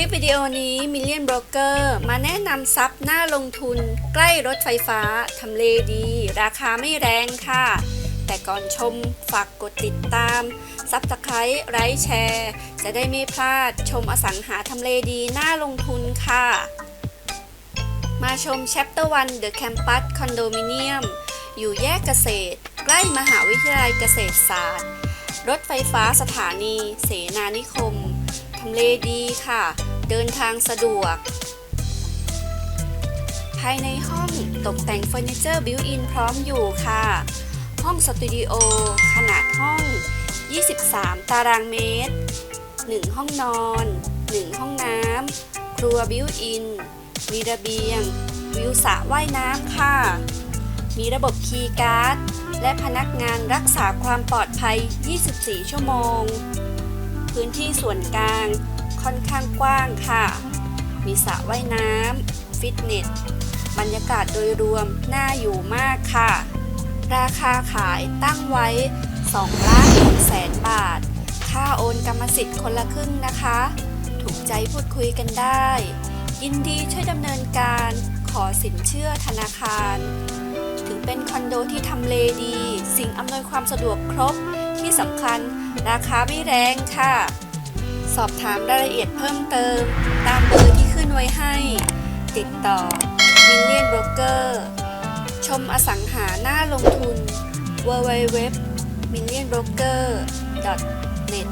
ลิปวิดีโอนี้ Million Broker มาแนะนำซับหน้าลงทุน ใกล้รถไฟฟ้า ทำเลดี ราคาไม่แรงค่ะ แต่ก่อนชมฝากกดติดตามซับสไครต์ไลค์แชร์ จะได้ไม่พลาดชมอสังหาทำเลดีหน่าลงทุนค่ะ มาชม Chapter 1 The Campus Condominium อยู่แยกเกษตร ใกล้มหาวิทยาลัยเกษตรศาสตร์ รถไฟฟ้าสถานี เสนานิคมทำเลดีค่ะ เดินทางสะดวก ภายในห้องตกแต่งเฟอร์นิเจอร์บิวอินพร้อมอยู่ค่ะ ห้องสตูดิโอขนาดห้อง 23 ตารางเมตร 1 ห้องนอน 1 ห้องน้ำ ครัวบิวอิน มีระเบียง วิวสระว่ายน้ำค่ะ มีระบบคีย์การ์ด และพนักงานรักษาความปลอดภัย 24 ชั่วโมง พื้นที่ส่วนกลาง ค่อนข้างกว้างค่ะ มีสระว่ายน้ำฟิตเนส บรรยากาศโดยรวมน่าอยู่มากค่ะ ราคาขายตั้งไว้2ล้าน6แสนบาท ค่าโอนกรรมสิทธิ์คนละครึ่งนะคะ ถูกใจพูดคุยกันได้ ยินดีช่วยดำเนินการขอสินเชื่อธนาคารถึงเป็นคอนโดที่ทำเลดี สิ่งอำนวยความสะดวกครบที่สำคัญราคาไม่แรงค่ะ สอบถามรายละเอียดเพิ่มเติม ตามเบอร์ที่ขึ้นไว้ให้ ติดต่อ Million Broker ชมอสังหาหน้าลงทุน www millionbroker net